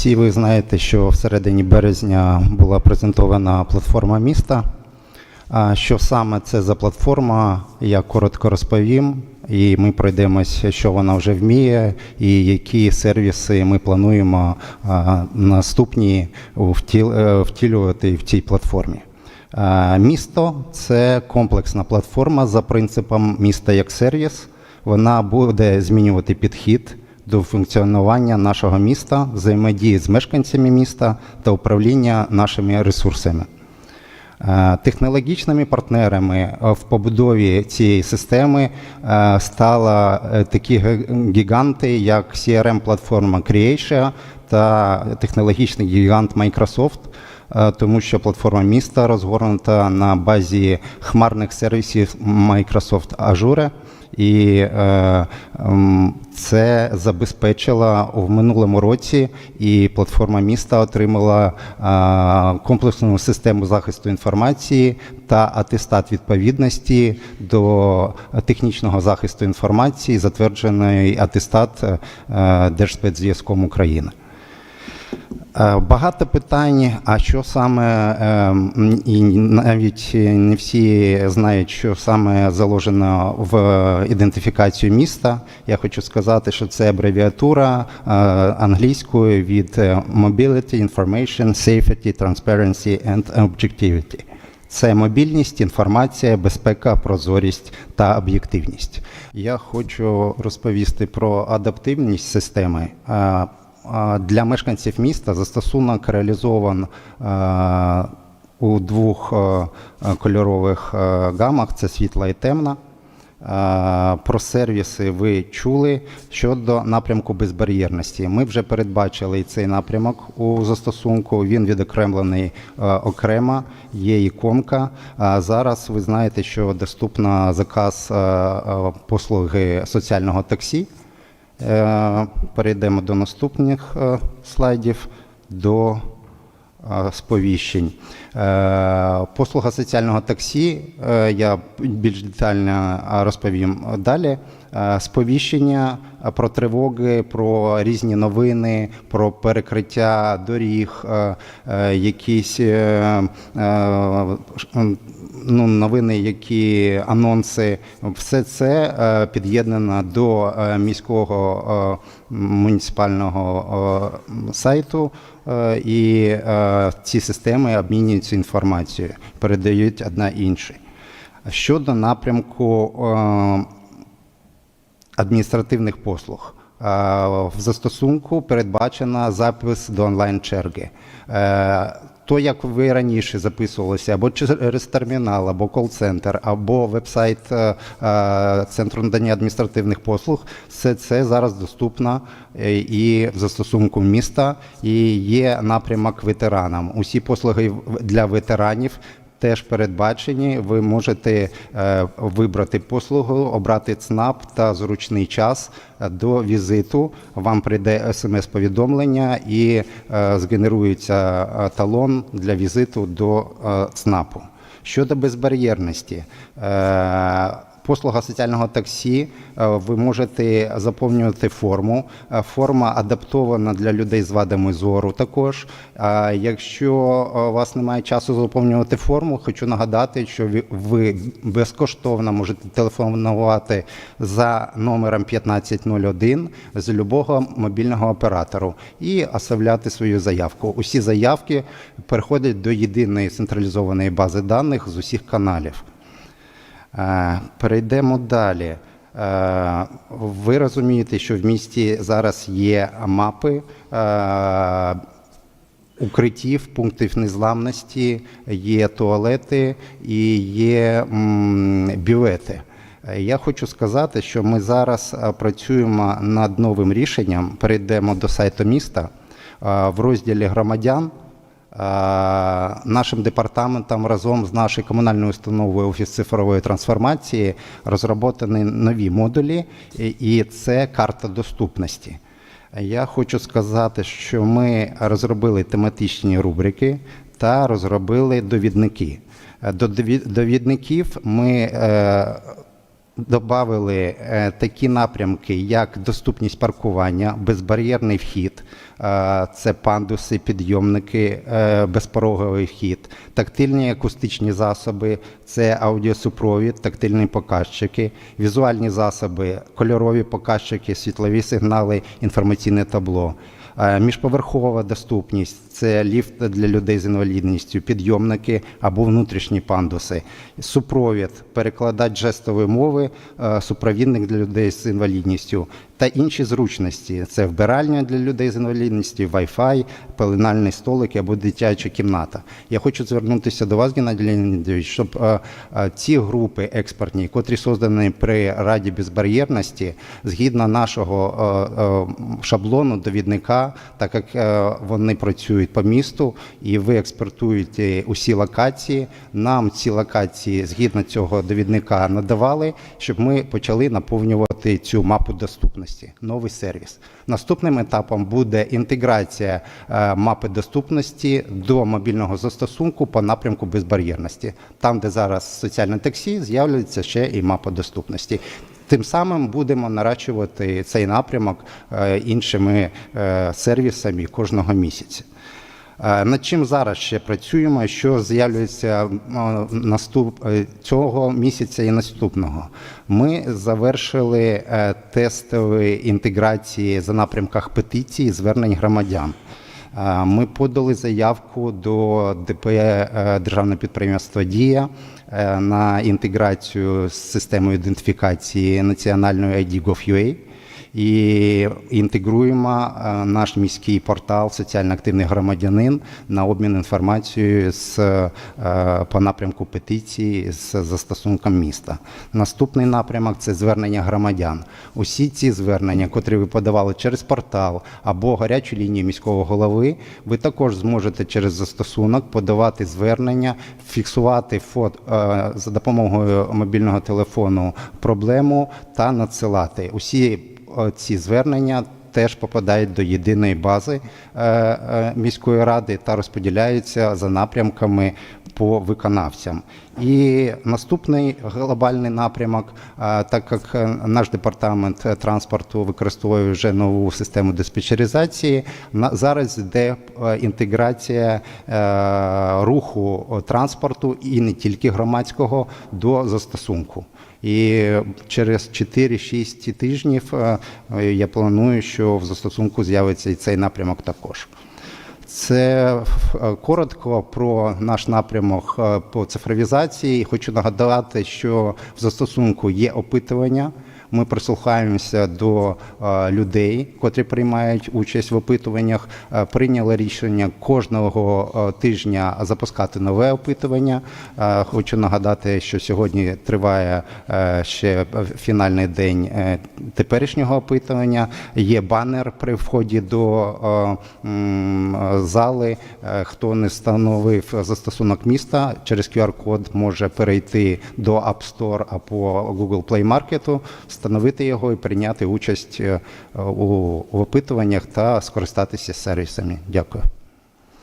Всі ви знаєте, що в середині березня була презентована платформа міста. Що саме це за платформа, я коротко розповім, і ми пройдемося, що вона вже вміє, і які сервіси ми плануємо наступні е, втілювати в цій платформі. Місто це комплексна платформа за принципом міста як сервіс. Вона буде змінювати підхід до функціонування нашого міста, взаємодії з мешканцями міста та управління нашими ресурсами. Е, Технологічними партнерами в побудові цієї системи е, стали е, такі гіганти, як CRM-платформа Creatia та технологічний гігант Microsoft, тому що платформа міста розгорнута на базі хмарних сервісів Microsoft Azure. І е, ем, це забезпечила в минулому році, і платформа міста отримала е, комплексну систему захисту інформації та атестат відповідності до технічного захисту інформації, затверджений атестат е, Держспецзв'язком України. Е, Багато питань, а що саме, е, і навіть не всі знають, що саме заложено в ідентифікацію міста. Я хочу сказати, що це абревіатура е, англійською від е, Mobility, Information, Safety, Transparency and Objectivity. Це мобільність, інформація, безпека, прозорість та об'єктивність. Я хочу розповісти про адаптивність системи. Для мешканців міста застосунок реалізован е, у двох е, кольорових е, гамах: це світла і темна. Про сервіси ви чули щодо напрямку безбар'єрності. Ми вже передбачили цей напрямок у застосунку. Він відокремлений окремо, є іконка. Зараз ви знаєте, що доступна заказ послуги соціального таксі. Е, Перейдемо до наступних е, слайдів. До е, сповіщень. Послуга соціального таксі, я більш детально розповім далі. Сповіщення про тривоги, про різні новини, про перекриття доріг, якісь ну, новини, які анонси, все це е, під'єднано до е, міського е, муніципального сайту, і ці системи обмінюються інформацією, передають одна іншій. Щодо напрямку адміністративних послуг. В застосунку передбачено запис до онлайн-черги. То, як ви раніше записувалися, або через термінал, або кол-центр, або веб-сайт е, е, Центру надання адміністративних послуг, все це зараз доступно е, і в застосунку міста, і є напрямок ветеранам. Усі послуги для ветеранів теж передбачені. Ви можете е, вибрати послугу, обрати ЦНАП та зручний час е, до візиту. Вам прийде смс-повідомлення і е, згенерується талон для візиту до ЦНАПу. Щодо безбар'єрності. Послуга соціального таксі, е, ви можете заповнювати форму. Е, Форма адаптована для людей з вадами зору також. Якщо е, у вас немає часу заповнювати форму, хочу нагадати, що ви безкоштовно можете телефонувати за номером 1501 з любого мобільного оператору і оставляти свою заявку. Усі заявки переходять до єдиної централізованої бази даних з усіх каналів. Е, Перейдемо далі. Е, Ви розумієте, що в місті зараз є мапи е, укриттів, пунктів незламності, є туалети і є бювети. Я хочу сказати, що ми зараз працюємо над новим рішенням. Перейдемо до сайту міста в розділі громадян. Е, Нашим департаментом разом з нашою комунальною установою Офіс цифрової трансформації розроблені нові модулі, і- і це карта доступності. Я хочу сказати, що ми розробили тематичні рубрики та розробили довідники. Е, До довідників ми е, Добавили е, такі напрямки, як доступність паркування, безбар'єрний вхід, е, це пандуси, підйомники, е, безпороговий вхід, тактильні акустичні засоби, це аудіосупровід, тактильні показчики, візуальні засоби, кольорові показчики, світлові сигнали, інформаційне табло. Міжповерхова доступність це ліфт для людей з інвалідністю, підйомники або внутрішні пандуси, супровід, перекладач жестової мови, е, супровідник для людей з інвалідністю та інші зручності. Це вбиральня для людей з інвалідністю, Wi-Fi, пеленальний столик або дитяча кімната. Я хочу звернутися до вас, Геннадій Леонідович, щоб е, е, ці групи експортні, котрі создані при Раді безбар'єрності, згідно нашого шаблону довідника, так як вони працюють по місту і ви експортуєте усі локації, нам ці локації згідно цього довідника надавали, щоб ми почали наповнювати цю мапу доступності, новий сервіс. Наступним етапом буде інтеграція е, мапи доступності до мобільного застосунку по напрямку безбар'єрності. Там, де зараз соціальне таксі, з'являється ще і мапа доступності. Тим самим будемо наращувати цей напрямок е, іншими е, сервісами кожного місяця. Е, Над чим зараз ще працюємо, що з'являється е, наступ е, цього місяця і наступного? Ми завершили тестові інтеграції за напрямках петиції звернень громадян. Ми подали заявку до ДП Державного підприємства Дія на інтеграцію з системою ідентифікації національної ID і інтегруємо е, наш міський портал соціально активний громадянин на обмін інформацією з, е, по напрямку петиції з застосунком міста. Наступний напрямок це звернення громадян. Усі ці звернення, котрі ви подавали через портал або гарячу лінію міського голови, ви також зможете через застосунок подавати звернення, фіксувати фото е, за допомогою мобільного телефону проблему та надсилати. Усі ці звернення теж попадають до єдиної бази е, е, міської ради та розподіляються за напрямками по виконавцям. І наступний глобальний напрямок, е, так як наш департамент транспорту використовує вже нову систему диспетчеризації, зараз йде інтеграція руху транспорту і не тільки громадського до застосунку. І через 4-6 тижнів е, я планую, що в застосунку з'явиться і цей напрямок також. Це е, коротко про наш напрямок е, по цифровізації. Хочу нагадати, що в застосунку є опитування. Ми прислухаємося до е, людей, котрі приймають участь в опитуваннях. Е, Прийняли рішення кожного е, тижня запускати нове опитування. Хочу нагадати, що сьогодні триває ще фінальний день теперішнього опитування. Є банер при вході до зали. Хто не встановив застосунок міста, через QR-код може перейти до App Store або Google Play Market, встановити його і прийняти участь е, у, опитуваннях та скористатися сервісами. Дякую.